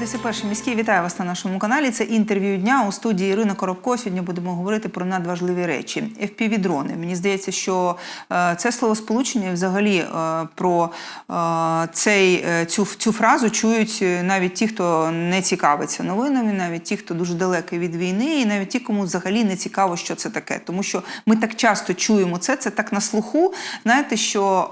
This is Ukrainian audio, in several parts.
дивитеся перший міський. Вітаю вас на нашому каналі. Це інтерв'ю дня у студії Ірина Коробко. Сьогодні будемо говорити про надважливі речі. FPV-дрони. Мені здається, що е, це словосполучення взагалі е, про е, цей, цю, цю фразу чують навіть ті, хто не цікавиться новинами, навіть ті, хто дуже далекий від війни, і навіть ті, кому взагалі не цікаво, що це таке. Тому що ми так часто чуємо це, це так на слуху. Знаєте, що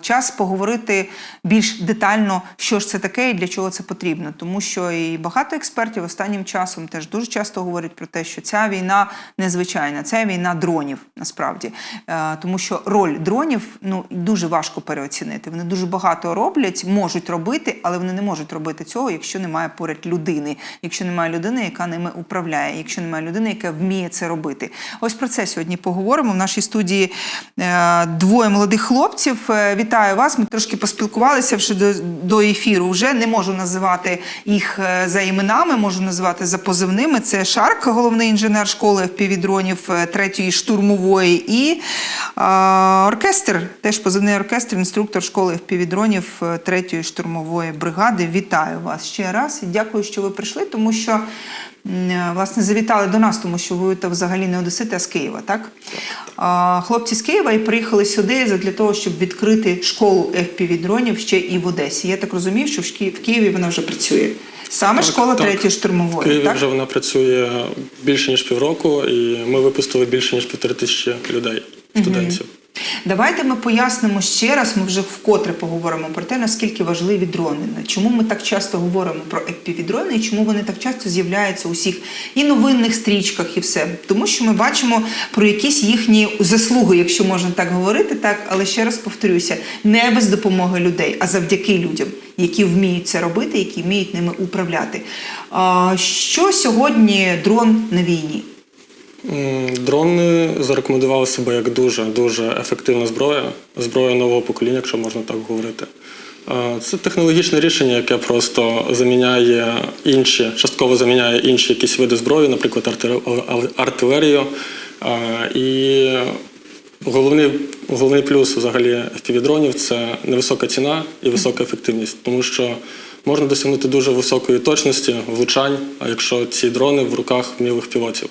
час поговорити більш детально, що ж це таке і для чого це потрібно. Тому що і багато експертів останнім часом теж дуже часто говорять про те, що ця війна незвичайна, це війна дронів насправді. Е, тому що роль дронів ну дуже важко переоцінити. Вони дуже багато роблять, можуть робити, але вони не можуть робити цього, якщо немає поряд людини, якщо немає людини, яка ними управляє, якщо немає людини, яка вміє це робити. Ось про це сьогодні поговоримо. В нашій студії е, двоє молодих хлопців. Е, Вітаю вас. Ми трошки поспілкувалися вже до, до ефіру. Вже не можу називати їх е, за іменами, можу назвати за позивними. Це Шарк, головний інженер школи впівдронів третьої штурмової, і е, оркестр, теж позивний оркестр, інструктор школи впівдронів третьої штурмової бригади. Вітаю вас ще раз і дякую, що ви прийшли, тому що. Е, Власне, завітали до нас, тому що ви то взагалі не одесити, а з Києва, так? А, Хлопці з Києва і приїхали сюди для того, щоб відкрити школу FPV-дронів ще і в Одесі. Я так розумію, що в Києві вона вже працює. Саме Так, школа так. третьої В штурмової, Києві так? вже вона працює більше ніж півроку, і ми випустили більше ніж півтори тисячі людей, студентів. Давайте ми пояснимо ще раз. Ми вже вкотре поговоримо про те, наскільки важливі дрони. Чому ми так часто говоримо про FPV-дрони і чому вони так часто з'являються у всіх і новинних стрічках, і все. Тому що ми бачимо про якісь їхні заслуги, якщо можна так говорити, так, але ще раз повторюся, не без допомоги людей, а завдяки людям, які вміють це робити, які вміють ними управляти. Що сьогодні дрон на війні? Дрони зарекомендували себе як дуже дуже ефективна зброя, зброя нового покоління, якщо можна так говорити. Е, Це технологічне рішення, яке просто заміняє інші, частково заміняє інші якісь види зброї, наприклад, артилерію. Е, І головний, головний плюс взагалі FPV-дронів – це невисока ціна і висока ефективність, тому що можна досягнути дуже високої точності влучань, якщо ці дрони в руках вмілих пілотів.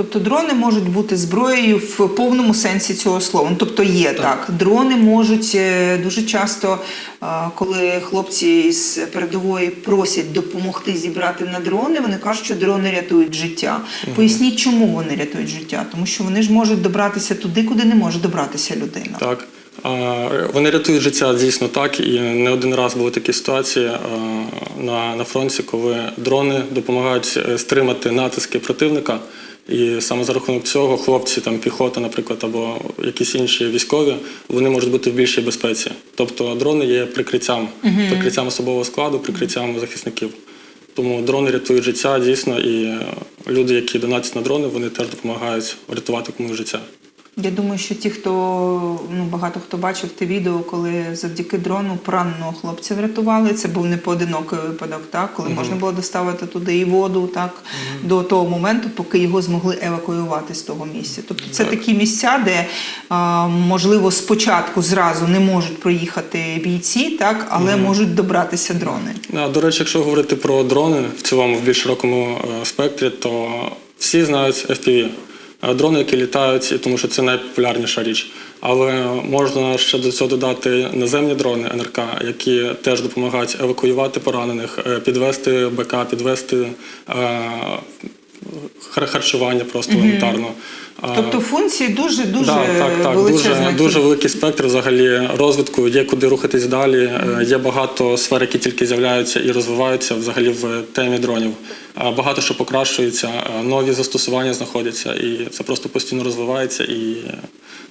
Тобто дрони можуть бути зброєю в повному сенсі цього слова. Ну, тобто є так. Дрони можуть е, дуже часто, е, коли хлопці з передової просять допомогти зібрати на дрони, вони кажуть, що дрони рятують життя. Поясніть, чому вони рятують життя? Тому що вони ж можуть добратися туди, куди не може добратися людина. Так. Вони рятують життя дійсно так, і не один раз були такі ситуації на, на фронті, коли дрони допомагають е, стримати натиски противника. І саме за рахунок цього хлопці, там піхота, наприклад, або якісь інші військові, вони можуть бути в більшій безпеці. Тобто дрони є прикриттям, прикриттям особового складу, прикриттям захисників. Тому дрони рятують життя дійсно, і люди, які донатять на дрони, вони теж допомагають рятувати комусь життя. Я думаю, що ті, хто ну багато хто бачив те відео, коли завдяки дрону пораненого хлопця врятували. Це був не поодинокий випадок, так коли можна було доставити туди і воду, так до того моменту, поки його змогли евакуювати з того місця. Тобто це Так. такі місця, де а, можливо спочатку зразу не можуть проїхати бійці, так але можуть добратися дрони. А, До речі, якщо говорити про дрони в цілому в більш широкому е, спектрі, то всі знають FPV. Е, Дрони, які літають, тому що це найпопулярніша річ. Але можна ще до цього додати наземні дрони НРК, які теж допомагають евакуювати поранених, е, підвести БК, підвести е, харчування просто елементарно. Тобто функції дуже дуже Да, так, так. Дуже, дуже великий спектр взагалі розвитку, є куди рухатись далі. Є багато сфер, які тільки з'являються і розвиваються взагалі в темі дронів. Е, Багато що покращується, е, нові застосування знаходяться, і це просто постійно розвивається. І е,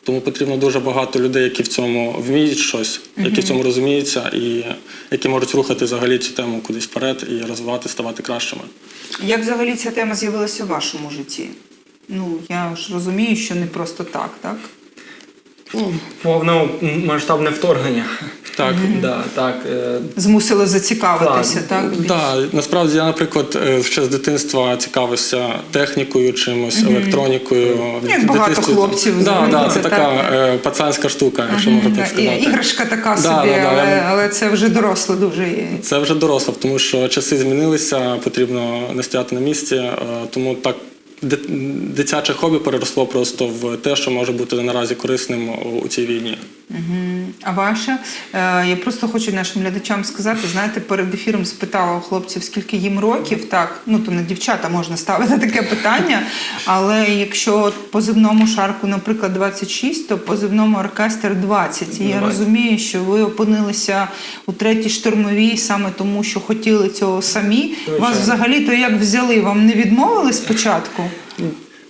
тому потрібно дуже багато людей, які в цьому вміють щось, які в цьому розуміються, і які можуть рухати взагалі цю тему кудись вперед і розвивати, ставати кращими. Як взагалі ця тема з'явилася в вашому житті? Ну, я ж розумію, що не просто так, так? Повномасштабне вторгнення. Так. Да, так, е, Змусило зацікавитися, так? більше? Да, насправді я, наприклад, е, ще з дитинства цікавився технікою, чимось, електронікою. Як багато хлопців Да, да, це це така е, пацанська штука, якщо можна так І- сказати. Іграшка така Да, собі, да, да, але, я- але це вже доросле дуже. є. Це вже доросло, тому що часи змінилися, потрібно не стояти на місці. е, Тому так дитяче хобі переросло просто в те, що може бути наразі корисним у- цій війні. А ваше? Е, Я просто хочу нашим глядачам сказати, знаєте, перед ефіром спитала у хлопців, скільки їм років, так, ну то не дівчата можна ставити таке питання, але якщо позивному шарку, наприклад, 26, то позивному оркестр 20. І я розумію, що ви опинилися у третій штурмовій саме тому, що хотіли цього самі. Вас взагалі то як взяли? Вам не відмовили спочатку?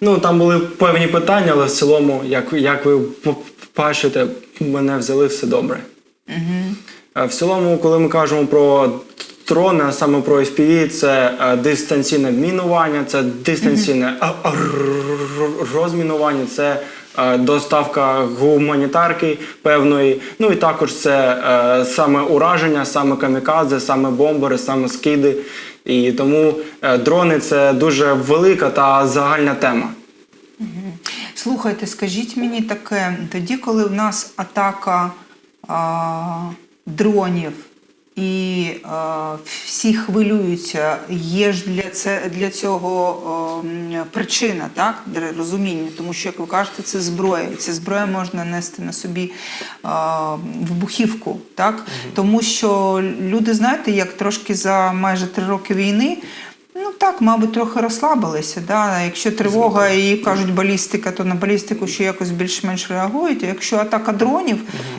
Ну, там були певні питання, але в цілому, як, як ви бачите, мене взяли все добре. Е, В цілому, коли ми кажемо про трони, а саме про FPV, це е, дистанційне мінування, це дистанційне розмінування, це доставка гуманітарки певної. Ну і також це е, саме ураження, саме камікадзе, саме бомбери, саме скиди. І тому е, дрони це дуже велика та загальна тема. Слухайте, скажіть мені таке, тоді, коли в нас атака а, дронів і а, всі хвилюються, є ж для, це, для цього причина, так? Для розуміння, тому що, як ви кажете, це зброя. І ця зброя можна нести на собі вбухівку, вибухівку, так? Тому що люди, знаєте, як трошки за майже три роки війни. Ну так, мабуть, трохи розслабилися. Да? Якщо тривога і кажуть балістика, то на балістику ще якось більш-менш реагують. А якщо атака дронів,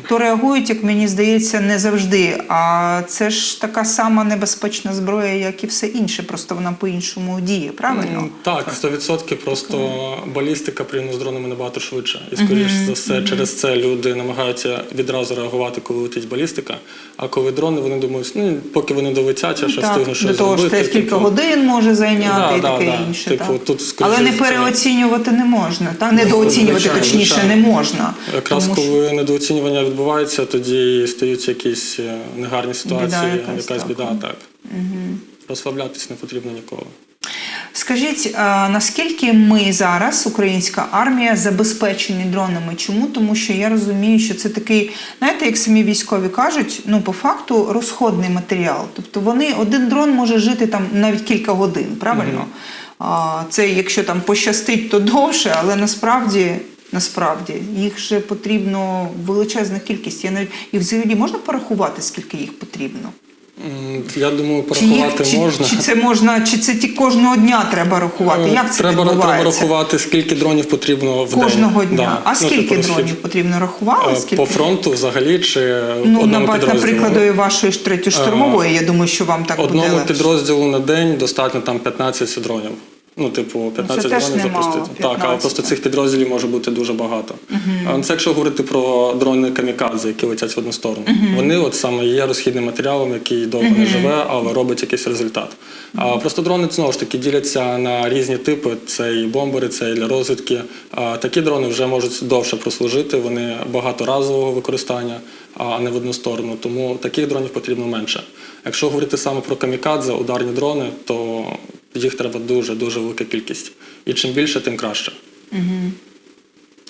то реагують, як мені здається, не завжди. А це ж така сама небезпечна зброя, як і все інше, просто вона по-іншому діє, правильно? Так, 100% просто балістика порівняно з дронами набагато швидше. І скоріш за все, через це люди намагаються відразу реагувати, коли летить балістика. А коли дрони, вони думають, ну поки вони долетять, я ще так, встигну щось до того ж кілька типу. годин може зайняти Да, і таке да. інше. Типу, так. тут, скоріше Але не переоцінювати не можна, так? недооцінювати звичайно, точніше звичайно. не можна. Якраз Тому що- коли недооцінювання відбувається, тоді стаються якісь е, негарні ситуації, якась, якась так. біда, так. Розслаблятись не потрібно ніколи. Скажіть, наскільки ми зараз, українська армія, забезпечені дронами? Чому? Тому що я розумію, що це такий, знаєте, як самі військові кажуть, ну по факту розходний матеріал. Тобто вони один дрон може жити там навіть кілька годин, правильно? А, це якщо там пощастить, то довше, але насправді. Насправді їх же потрібно величезна кількість. Я навіть і взагалі можна порахувати, скільки їх потрібно? Я думаю, Чи, їх, порахувати чи, можна. чи це можна, чи це ті кожного дня треба рахувати? Е, Як це треба, треба рахувати, скільки дронів потрібно в Кожного день. дня. Да. А Ну, скільки типу, дронів потрібно рахували? Е, Скільки? По фронту взагалі чи ну, одному на, підрозділу? прикладу вашої третьої штурмової, я думаю, що вам так Одному буде легше. підрозділу на день достатньо там 15 дронів. Ну, типу, 15 дронів немало, запустити. Так, але просто цих підрозділів може бути дуже багато. А Це якщо говорити про дрони камікадзе, які летять в одну сторону. Вони от саме є розхідним матеріалом, який довго не живе, але робить якийсь результат. А просто дрони знову ж таки діляться на різні типи. Це і бомбери, це і для розвідки. А такі дрони вже можуть довше прослужити, вони багаторазового використання, а не в одну сторону. Тому таких дронів потрібно менше. Якщо говорити саме про камікадзе, ударні дрони, то їх треба дуже дуже велика кількість. І чим більше, тим краще.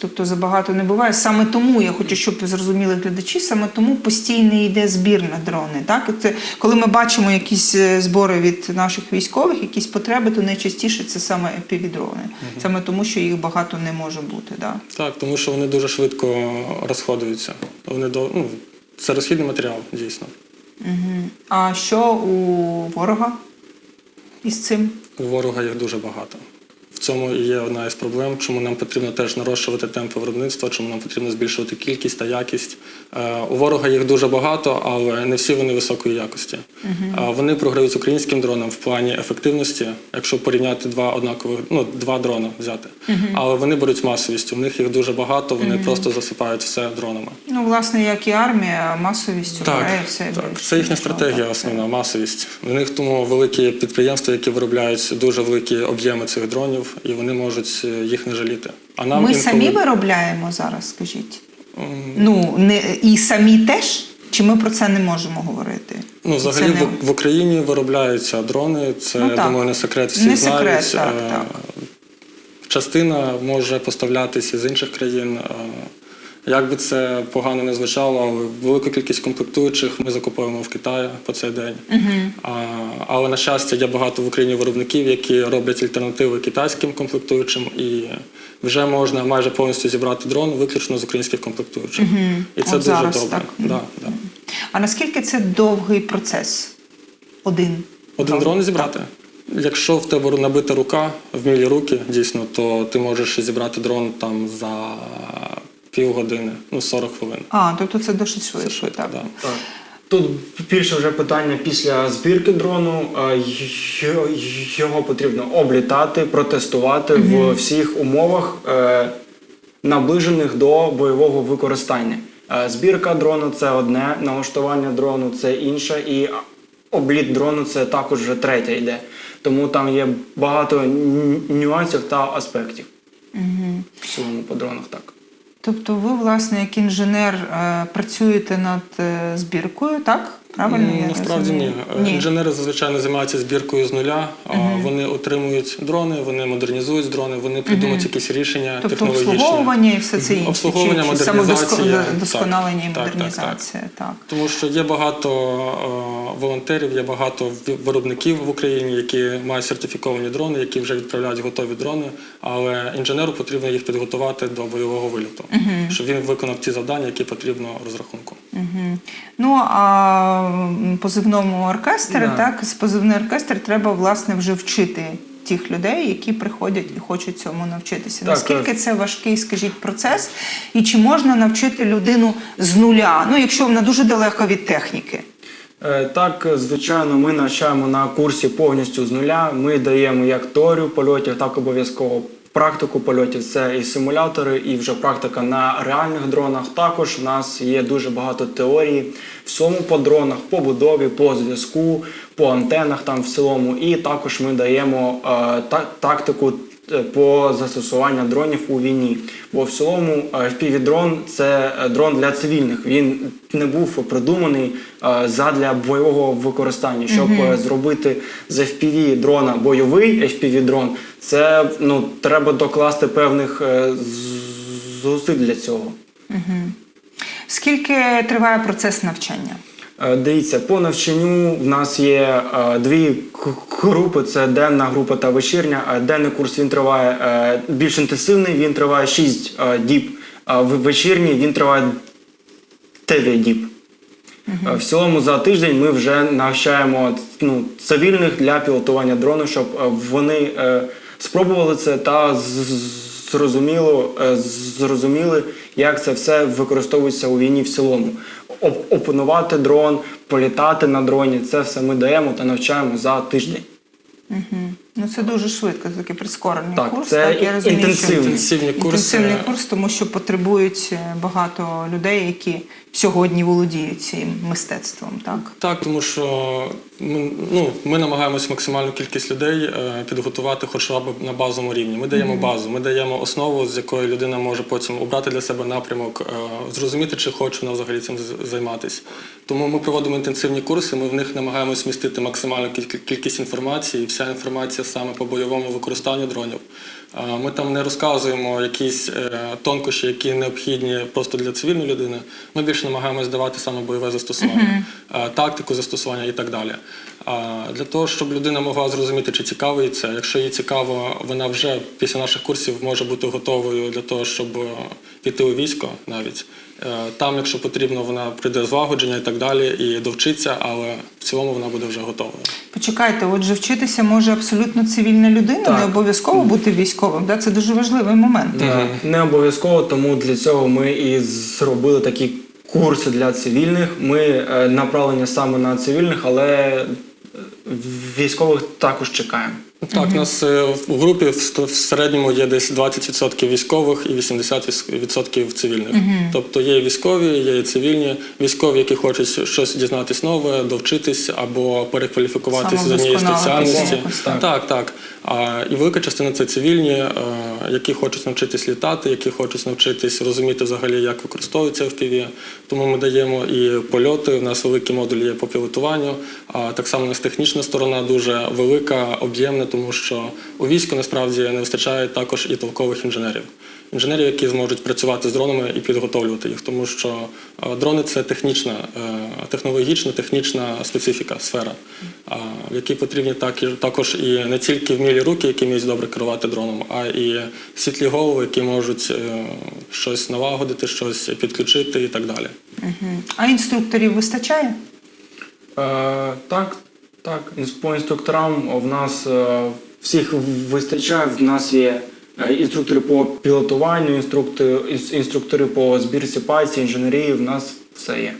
Тобто забагато не буває. Саме тому я хочу, щоб зрозуміли глядачі, саме тому постійно йде збір на дрони. Так? Це, коли ми бачимо якісь е, збори від наших військових, якісь потреби, то найчастіше це саме FPV-дрони. Саме тому, що їх багато не може бути. Да? Так, тому що вони дуже швидко розходуються. Вони до ну, це розхідний матеріал, дійсно. А що у ворога із цим? У ворога їх дуже багато. Цьому і є одна із проблем, чому нам потрібно теж нарощувати темпи виробництва, чому нам потрібно збільшувати кількість та якість. Е, У ворога їх дуже багато, але не всі вони високої якості. Е, Вони програють українським дронам в плані ефективності, якщо порівняти два однакових, ну два дрона взяти. Але вони беруть масовістю. В них їх дуже багато, вони просто засипають все дронами. Ну, власне, як і армія, масовістю Так, грає все так. більше. Це їхня стратегія так, основна, масовість. У них тому великі підприємства, які виробляють дуже великі об'єми цих дронів, і вони можуть е, їх не жаліти. А нам Ми інколи- самі виробляємо зараз, скажіть. Ну не і самі теж? Чи ми про це не можемо говорити? Ну, взагалі не- в, в Україні виробляються дрони. Це Ну, так. думаю, не секрет. Всі Не знають. секрет, так, Е, так. Частина може поставлятися з інших країн. Як би це погано не звучало, велику кількість комплектуючих ми закуповуємо в Китаї по цей день. А, але на щастя, є багато в Україні виробників, які роблять альтернативи китайським комплектуючим, і вже можна майже повністю зібрати дрон виключно з українських комплектуючих. І це От дуже зараз добре. так. Да, да. А наскільки це довгий процес? Один. Один дрон зібрати. Якщо в тебе набита рука, вмілі руки, дійсно, то ти можеш зібрати дрон там за півгодини, ну 40 хвилин. А, тобто це досить Це швидко. швидко, так. да. Так. Тут більше вже питання після збірки дрону. Його потрібно облітати, протестувати в всіх умовах, е, наближених до бойового використання. Е, Збірка дрону це одне, налаштування дрону це інше, і обліт дрону це також вже третє йде. Тому там є багато нюансів та аспектів. В цілому по дронах так. Тобто ви, власне, як інженер, е, працюєте над е, збіркою, так? Правильно? я Насправді ні. Е, Інженери зазвичай не займаються збіркою з нуля. а Вони отримують дрони, вони модернізують дрони, вони придумують якісь рішення Тобто технологічні. обслуговування і все це інше. Обслуговування, чи, чи модернізація. самодосконалення і Так, так, так, модернізація. Так, Тому що є багато е, волонтерів, є багато виробників в Україні, які мають сертифіковані дрони, які вже відправляють готові дрони. Але інженеру потрібно їх підготувати до бойового виліту, щоб він виконав ті завдання, які потрібно розрахунку. Угу. Ну а позивному оркестр, Да. так, з позивний оркестр треба власне вже вчити тих людей, які приходять і хочуть цьому навчитися. Так, Наскільки це важкий, скажіть, процес, і чи можна навчити людину з нуля? Ну, якщо вона дуже далека від техніки. Е, Так, звичайно, ми навчаємо на курсі повністю з нуля. Ми даємо як теорію польотів, так обов'язково практику польотів. Це і симулятори, і вже практика на реальних дронах. Також у нас є дуже багато теорії всьому по дронах, по будові, по зв'язку, по антенах там в цілому. І також ми даємо е, та- тактику по застосуванню дронів у війні. Бо в цілому е, FPV-дрон – це е, дрон для цивільних. Він не був придуманий е, задля бойового використання. Щоб е, зробити з FPV дрона бойовий FPV дрон, це ну треба докласти певних е, зусиль для цього. Скільки триває процес навчання? Е, Дивіться, по навчанню в нас є е, дві групи: це денна група та вечірня. Е, Денний курс він триває більш інтенсивний, він триває 6 е, діб. А в вечірній він триває 9 діб. В цілому за тиждень ми вже навчаємо ну, цивільних для пілотування дрону, щоб вони спробували це та з- зрозуміло, е, зрозуміли, як це все використовується у війні в цілому. Опанувати дрон, політати на дроні це все ми даємо та навчаємо за тиждень. Ну це дуже швидко, це такий прискорений Так, курс. це так, я розумію, інтенсивний. що Інтенсивні курси. інтенсивний курс, тому що потребують е, багато людей, які сьогодні володіють цим мистецтвом. Так Так, тому що ми, ну, ми намагаємось максимальну кількість людей е, підготувати хоча б на базовому рівні. Ми даємо базу, ми даємо основу, з якої людина може потім обрати для себе напрямок, е, зрозуміти, чи хоче вона взагалі цим займатися. Тому ми проводимо інтенсивні курси, ми в них намагаємось вмістити максимальну кількість інформації, і вся інформація саме по бойовому використанню дронів. Ми там не розказуємо якісь е, тонкощі, які необхідні просто для цивільної людини. Ми більше намагаємось давати саме бойове застосування, е, тактику застосування і так далі. Для того, щоб людина могла зрозуміти, чи цікаво їй це. Якщо їй цікаво, вона вже після наших курсів може бути готовою для того, щоб е, піти у військо навіть. Е, Там, якщо потрібно, вона прийде злагодження і так далі, і довчиться, але в цілому вона буде вже готовою. почекайте, отже, вчитися може абсолютно цивільна людина, Так. не обов'язково бути військовим. Да? Це дуже важливий момент. Е, Не обов'язково, тому для цього ми і зробили такі курси для цивільних. Ми е, направлені саме на цивільних, але е, військових також чекаємо. Так, у нас е, в групі в середньому є десь 20% військових і 80% цивільних. Тобто є військові, є цивільні. Військові, які хочуть щось дізнатись нове, довчитись або перекваліфікуватися з однієї спеціальності. так. Так, і велика частина це цивільні, е, які хочуть навчитись літати, які хочуть навчитись розуміти взагалі, як використовується FPV. Тому ми даємо і польоти. У нас великі модулі є по пілотуванню. Так само у нас технічна сторона дуже велика, об'ємна, тому що у війську насправді не вистачає також і толкових інженерів. Інженерів, які зможуть працювати з дронами і підготовлювати їх, тому що е, дрони це технічна, е, технологічна, технічна специфіка, сфера, в якій потрібні так, і- також і не тільки вмілі руки, які вміють добре керувати дроном, а і світлі голови, які можуть е, щось налагодити, щось підключити і так далі. А інструкторів вистачає? Е, так, так. Інс- По інструкторам в нас всіх вистачає. В нас є інструктори по пілотуванню, інструктори, інс- інструктори по збірці пальців, інженерії. В нас все є.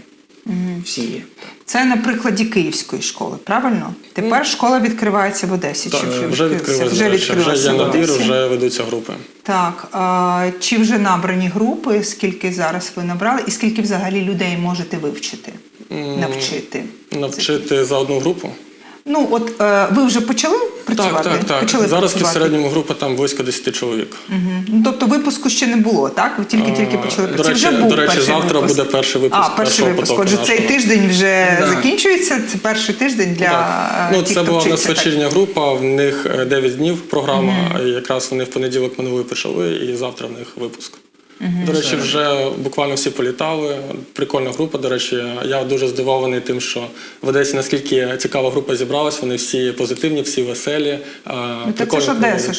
Всі є. Це на прикладі Київської школи, правильно? Тепер школа відкривається в Одесі. Та, Чи е, вже вже відкрився? Вже до вже є набір, вже ведуться групи. Так, а, чи вже набрані групи? Скільки зараз ви набрали, і скільки взагалі людей можете вивчити, навчити? Навчити за одну групу. Ну, от е, ви вже почали працювати? Так, так, так. Почали Зараз в працювати? середньому група там близько 10 чоловік. Мгм. Ну, тобто випуску ще не було, так? Ви тільки-тільки А, почали до працювати. речі- Вже був до речі, перший завтра випуск. буде перший випуск А, перший першого випуск. потоку Отже, цей тиждень вже Да. закінчується. Це перший тиждень для Так. е, Ну, тих, це хто була в нас вчиться. так? вечірня група, в них е, 9 днів програма, і якраз вони в понеділок минулий почали, і завтра в них випуск. До речі, вже буквально всі політали. Прикольна група. До речі, я дуже здивований тим, що в Одесі наскільки цікава група зібралась. Вони всі позитивні, всі веселі. Ну, та це ж Одеса.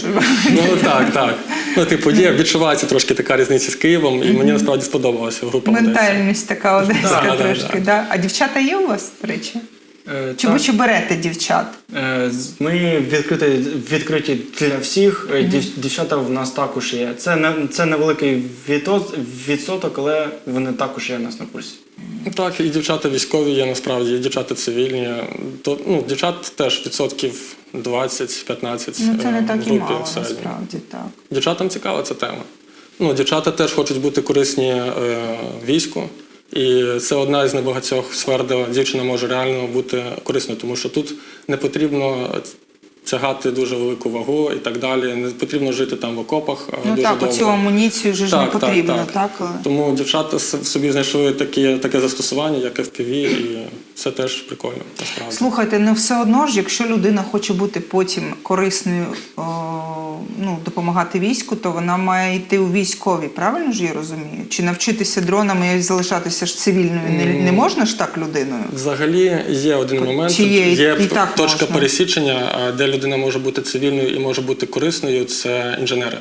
Ну так, так. Ну, типу, є, відчувається трошки така різниця з Києвом, і мені насправді сподобалася група. Ментальність така одеська Да, да, трошки. да. Да? А дівчата є у вас, до речі? Е, Чи ви чи берете дівчат? Е, Ми відкриті, відкриті для всіх. Дів- Дівчата в нас також є. Це не це невеликий відсоток, але вони також є у нас на курсі. Так, і дівчата військові є насправді, і дівчата цивільні. То, ну, дівчат теж відсотків 20-15 Ну це не так і мало, насправді так. Дівчатам цікава ця тема. Ну, дівчата теж хочуть бути корисні е, війську. І це одна із небагатьох сфер, де дівчина може реально бути корисною, тому що тут не потрібно тягати дуже велику вагу і так далі. Не потрібно жити там в окопах. е, Ну дуже так, довго. оцю амуніцію вже ж не потрібно, так? Тому дівчата собі знайшли такі, таке застосування, як FPV, і це теж прикольно, насправді. Слухайте, ну все одно ж, якщо людина хоче бути потім корисною, о, ну, допомагати війську, то вона має йти у військові, правильно ж я розумію? Чи навчитися дронами і залишатися ж цивільною не, не можна ж так людиною? Взагалі є один момент, Чи є, є і так точка можна? пересічення, а, де людина може бути цивільною і може бути корисною, це інженери.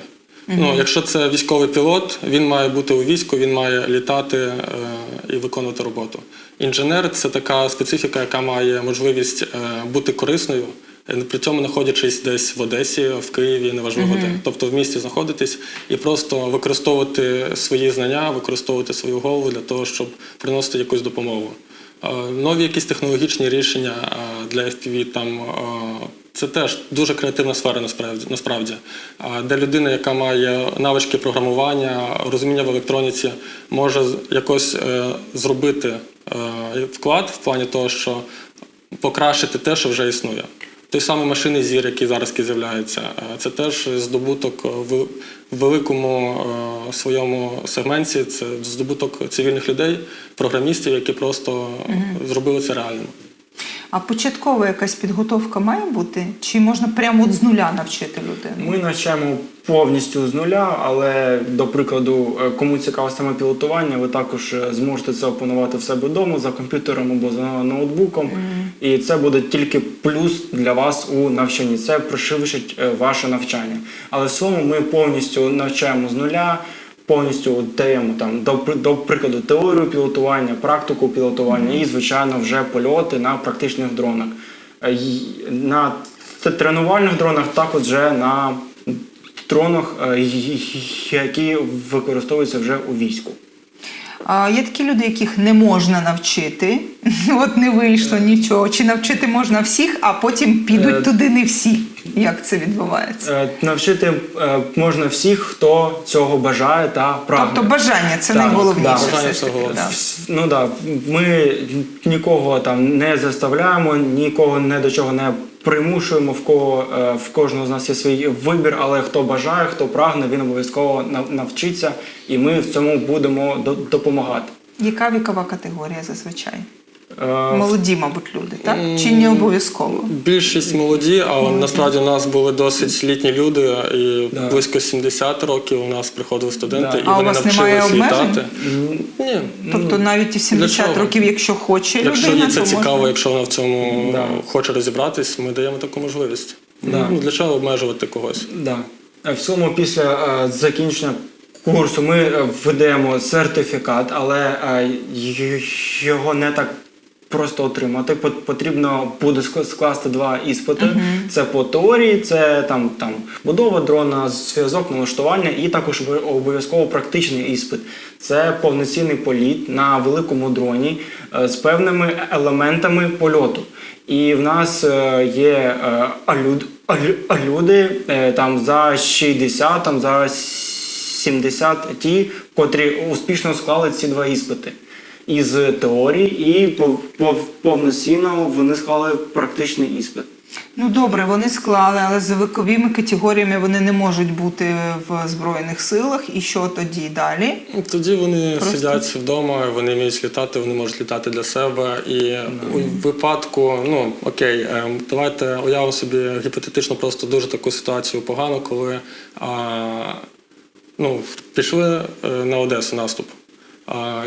Ну, якщо це військовий пілот, він має бути у війську, він має літати е, і виконувати роботу. Інженер це така специфіка, яка має можливість е, бути корисною, е, при цьому знаходячись десь в Одесі, в Києві, неважливо де. Тобто в місті знаходитись і просто використовувати свої знання, використовувати свою голову для того, щоб приносити якусь допомогу. Е, Нові якісь технологічні рішення е, для FPV там це теж дуже креативна сфера насправді насправді. Де людина, яка має навички програмування, розуміння в електроніці, може якось е, зробити е, вклад в плані того, що покращити те, що вже існує. Той самий машинний зір, який зараз з'являється, е, це теж здобуток в великому своєму сегменті. Це здобуток цивільних людей, програмістів, які просто зробили це реальним. А початкова якась підготовка має бути? Чи можна прямо от з нуля навчити людину? Ми навчаємо повністю з нуля, але до прикладу, е, кому цікаво саме пілотування, ви також е, зможете це опанувати в себе вдома за комп'ютером або за ноутбуком. І це буде тільки плюс для вас у навчанні. Це пришвидшить е, ваше навчання. Але в цілому ми повністю навчаємо з нуля. Повністю даємо там до, до прикладу теорію пілотування, практику пілотування і, звичайно, вже польоти на практичних дронах. Е, На тренувальних дронах також вже на дронах, е, які використовуються вже у війську. А є такі люди, яких не можна навчити. От не вийшло нічого. Чи навчити можна всіх, а потім підуть Е, туди не всі. Як це відбувається? Е, Навчити е, можна всіх, хто цього бажає та прагне. Тобто бажання це Так, найголовніше. да. все Бажання ж таки, да. Ну да, ми нікого там не заставляємо, нікого не до чого не примушуємо в кого е, в кожного з нас є свій вибір, але хто бажає, хто прагне, він обов'язково навчиться, і ми в цьому будемо до- допомагати. Яка вікова категорія зазвичай? Е, Молоді, мабуть, люди, так? Чи не обов'язково? Більшість молоді, але насправді у нас були досить літні люди, і Да. близько 70 років у нас приходили студенти, Да. і А у вони вас немає навчились обмежень? літати. Ні. Тобто навіть і 70 років, якщо хоче Якщо людина, їй це то цікаво, можна. якщо вона в цьому Да. хоче розібратись, ми даємо таку можливість. Да. Ну, для чого обмежувати когось? Да. Е, В цілому, після е, закінчення курсу ми видаємо сертифікат, але його не так просто отримати. Потрібно буде скласти два іспити. Це по теорії, це там, там будова дрона, зв'язок, налаштування, і також обов'язково практичний іспит. Це повноцінний політ на великому дроні е, з певними елементами польоту. І в нас е, є е, алюд, е, там за 60, там за 70 ті, котрі успішно склали ці два іспити. Із теорії і пов- пов- повноцінно вони склали практичний іспит. Ну добре, вони склали, але за віковими категоріями вони не можуть бути в Збройних силах. І що тоді далі? Тоді вони Просто- сидять вдома, вони вміють літати, вони можуть літати для себе. І у випадку, ну окей, ем, давайте уявимо собі гіпотетично просто дуже таку ситуацію погану, коли а, ну, пішли е, на Одесу наступ.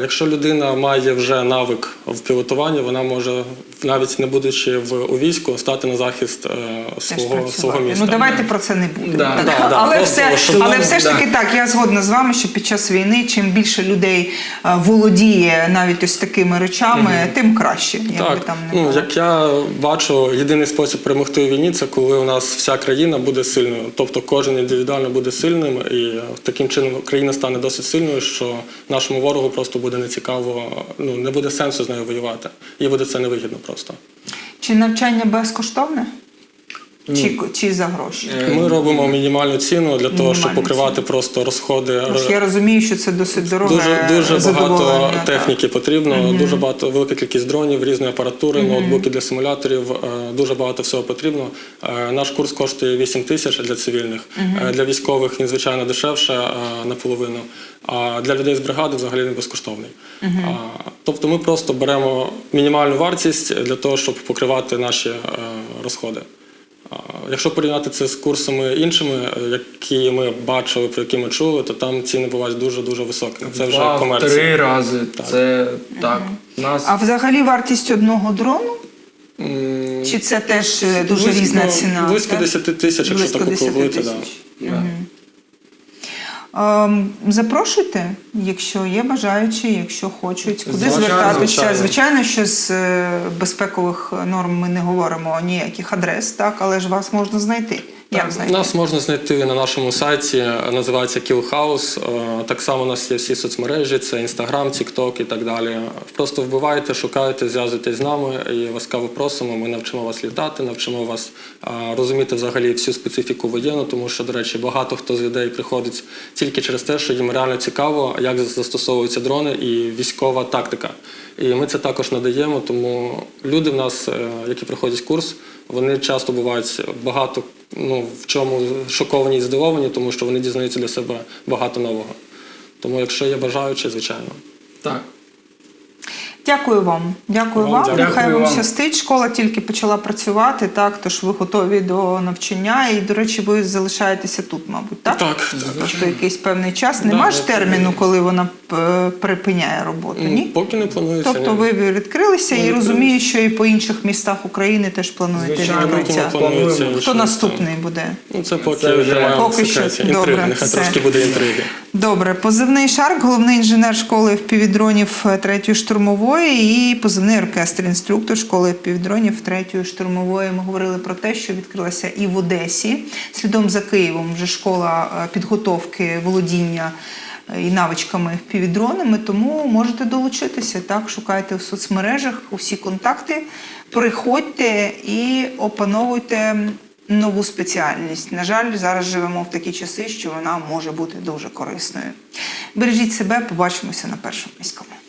Якщо людина має вже навик в пілотуванні, вона може, навіть не будучи в у війську, стати на захист е, свого, свого міста. Ну давайте про це не будемо. Да, да, да, але, просто, все, щоб- але все ж да. таки так, я згодна з вами, що під час війни чим більше людей е, володіє навіть ось такими речами, тим краще. Якби Так, там не ну як я бачу, єдиний спосіб перемогти у війні це коли у нас вся країна буде сильною. Тобто кожен індивідуально буде сильним, і таким чином країна стане досить сильною, що нашому ворогу просто буде нецікаво, ну не буде сенсу з нею воювати. Їй буде це невигідно просто. Чи навчання безкоштовне? Чи, чи за гроші? Е, Ми робимо мінімальну ціну для того, щоб покривати просто розходи. Тому що я розумію, що це досить дороге Дуже дуже багато задоволення, так. техніки потрібно, дуже багато велика кількість дронів, різної апаратури, ноутбуки для симуляторів. е, Дуже багато всього потрібно. Е, Наш курс коштує 8 тисяч для цивільних. Е, Для військових він звичайно дешевше наполовину. А для людей з бригади взагалі не безкоштовний. А, Тобто ми просто беремо мінімальну вартість для того, щоб покривати наші е, розходи. Якщо порівняти це з курсами іншими, е, які ми бачили, про які ми чули, то там ціни бувають дуже дуже високі. Це вже Два, комерція. три рази. Це так. Нас А взагалі вартість одного дрону? Чи це теж е, дуже близько- різна ціна? Близько так? 10 тисяч, якщо Близько так 10 округлити. Да. тисяч. Ем, Запрошуйте, якщо є бажаючі, якщо хочуть, куди Звичайно, звертатися. звичайно. Звичайно, що з е, безпекових норм ми не говоримо ніяких адрес, так, але ж вас можна знайти. Як знайти? Нас можна знайти на нашому сайті, називається Kill House. Е, Так само у нас є всі соцмережі, це Instagram, TikTok і так далі. Просто вбивайте, шукайте, зв'язуйтесь з нами і ласкаво просимо. Ми навчимо вас літати, навчимо вас е, розуміти взагалі всю специфіку воєнну, тому що, до речі, багато хто з людей приходить тільки через те, що їм реально цікаво, як застосовуються дрони і військова тактика. І ми це також надаємо, тому люди в нас, е, які проходять курс, вони часто бувають багато ну, в чому шоковані і здивовані, тому що вони дізнаються для себе багато нового. Тому, якщо є бажаючі, звичайно. так. Дякую вам. Дякую Вам вам. дякую. Нехай вам щастить. Школа тільки почала працювати, так, тож ви готові до навчання. І, до речі, ви залишаєтеся тут, мабуть, так? Так, Тобто якийсь певний час. Да, Нема ж терміну, коли вона е, припиняє роботу, ні? Поки не планується. Тобто ні. ви відкрилися і розумію, що і по інших містах України теж плануєте Звичайно, відкриття. Хто наступний буде? Ну, це поки Це вже- Поки що, добре, нехай все. трошки буде інтриги. Добре, позивний Шарк, головний інженер школи впівдронів 3 штурмової і позивний оркестр, інструктор школи впівдронів 3 штурмової. Ми говорили про те, що відкрилася і в Одесі. Слідом за Києвом вже школа е, підготовки володіння е, і навичками впівдронами, тому можете долучитися. Так, шукайте в соцмережах усі контакти, приходьте і опановуйте нову спеціальність. На жаль, зараз живемо в такі часи, що вона може бути дуже корисною. Бережіть себе, побачимося на першому міському.